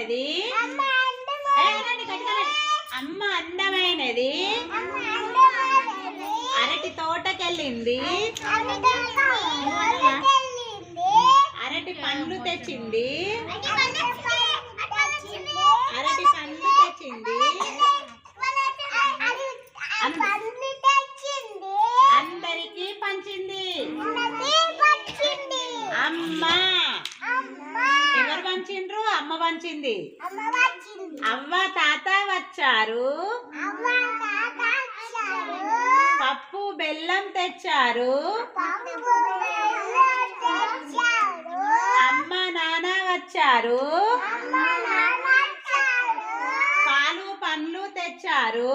అది. అమ్మ అందమైనది. అరటి తోటకెళ్ళింది. అరటి పండ్లు తెచ్చింది. అరటి పండ్లు తెచ్చింది. అందరికీ పంచింది. అమ్మ. ఎవరు పంచిండ్రు? అమ్మ పంచింది అవ్వ తాత వచ్చారు? పప్పు బెల్లం తెచ్చారు? అమ్మ నాన్న వచ్చారు? పాలు పండ్లు తెచ్చారు?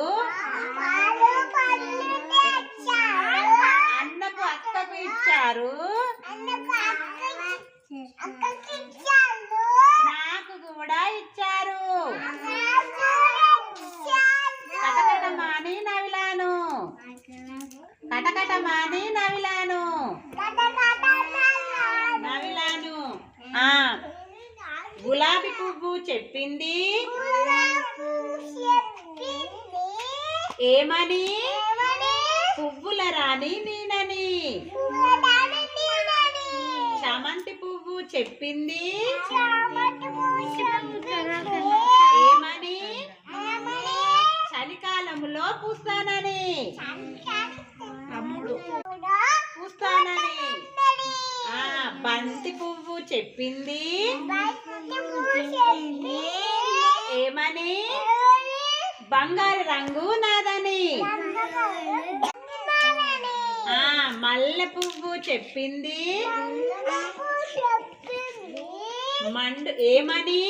అన్నకు అక్కకు ఇచ్చారు నాకు కూడా ఇచ్చారు కటకటమాని నవిలాను కటకటమాని నవిలాను. నవిలాను. ఆ. గులాబీ పువ్వు చెప్పింది. ఏమని? పువ్వుల రాణి నేనని. చామంతి పువ్వు చెప్పింది. ఏమని? చలికాలములో పూస్తానని. పూస్తానని ఆ బంతి పువ్వు చెప్పింది. ఏమని? బంగారు రంగు నాదని. ఆ మల్లె పువ్వు చెప్పింది. మండు ఏమని?